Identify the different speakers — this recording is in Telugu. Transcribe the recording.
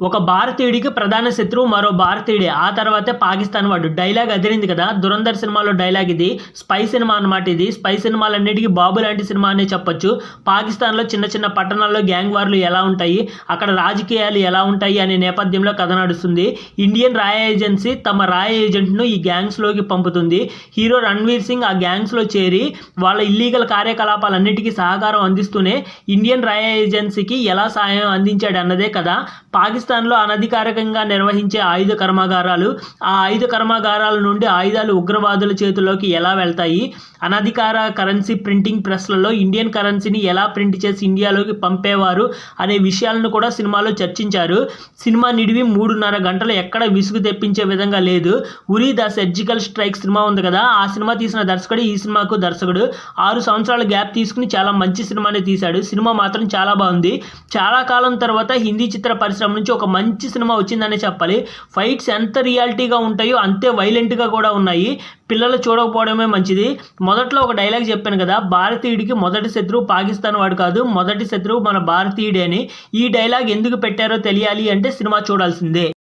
Speaker 1: ఒక భారతీయుడికి ప్రధాన శత్రువు మరో భారతీయుడే. ఆ తర్వాతే పాకిస్తాన్ వాడు. డైలాగ్ అదిరింది కదా? దురంధర్ సినిమాలో డైలాగ్ ఇది. స్పై సినిమా అన్నమాట ఇది. స్పై సినిమాలన్నిటికీ బాబు లాంటి సినిమా అనే చెప్పొచ్చు. పాకిస్తాన్లో చిన్న చిన్న పట్టణాల్లో గ్యాంగ్ వార్లు ఎలా ఉంటాయి? అక్కడ రాజకీయాలు ఎలా ఉంటాయి అనే నేపథ్యంలో కథ నడుస్తుంది. ఇండియన్ రాయ ఏజెన్సీ తమ రాయ ఏజెంట్ను ఈ గ్యాంగ్స్లోకి పంపుతుంది. హీరో రణ్వీర్ సింగ్ ఆ గ్యాంగ్స్లో చేరి వాళ్ళ ఇల్లీగల్ కార్యకలాపాలన్నిటికీ సహకారం అందిస్తూనే ఇండియన్ రాయ ఏజెన్సీకి ఎలా సహాయం అందించాడు అన్నదే కదా పాకిస్తాన్లో అనధికారికంగా నిర్వహించే ఆయుధ కర్మాగారాలు ఆ ఆయుధ కర్మాగారాల నుండి ఆయుధాలు ఉగ్రవాదుల చేతుల్లోకి ఎలా వెళ్తాయి? అనధికార కరెన్సీ ప్రింటింగ్ ప్రెస్లలో ఇండియన్ కరెన్సీని ఎలా ప్రింట్ చేసి ఇండియాలోకి పంపేవారు అనే విషయాలను కూడా సినిమాలో చర్చించారు. సినిమా నిడివి మూడున్నర గంటలు ఎక్కడ విసుగు తెప్పించే విధంగా లేదు. Uri the surgical strike cinema ఉంది కదా ఆ సినిమా తీసిన దర్శకుడు ఈ సినిమాకు దర్శకుడు. ఆరు సంవత్సరాల గ్యాప్ తీసుకుని చాలా మంచి సినిమాని తీశాడు. సినిమా మాత్రం చాలా బాగుంది. చాలా కాలం తర్వాత హిందీ చిత్ర పరిశ్రమ నుంచి ఒక మంచి సినిమా వచ్చిందనే చెప్పాలి. ఫైట్స్ ఎంత రియాలిటీగా ఉంటాయో అంతే వైలెంట్గా కూడా ఉన్నాయి. పిల్లలు చూడకపోవడమే మంచిది. మొదట్లో ఒక డైలాగ్ చెప్పాను కదా భారతీయుడికి మొదటి శత్రువు పాకిస్తాన్ వాడు కాదు మొదటి శత్రువు మన భారతీయుడే అని. ఈ డైలాగ్ ఎందుకు పెట్టారో తెలియాలి అంటే సినిమా చూడాల్సిందే.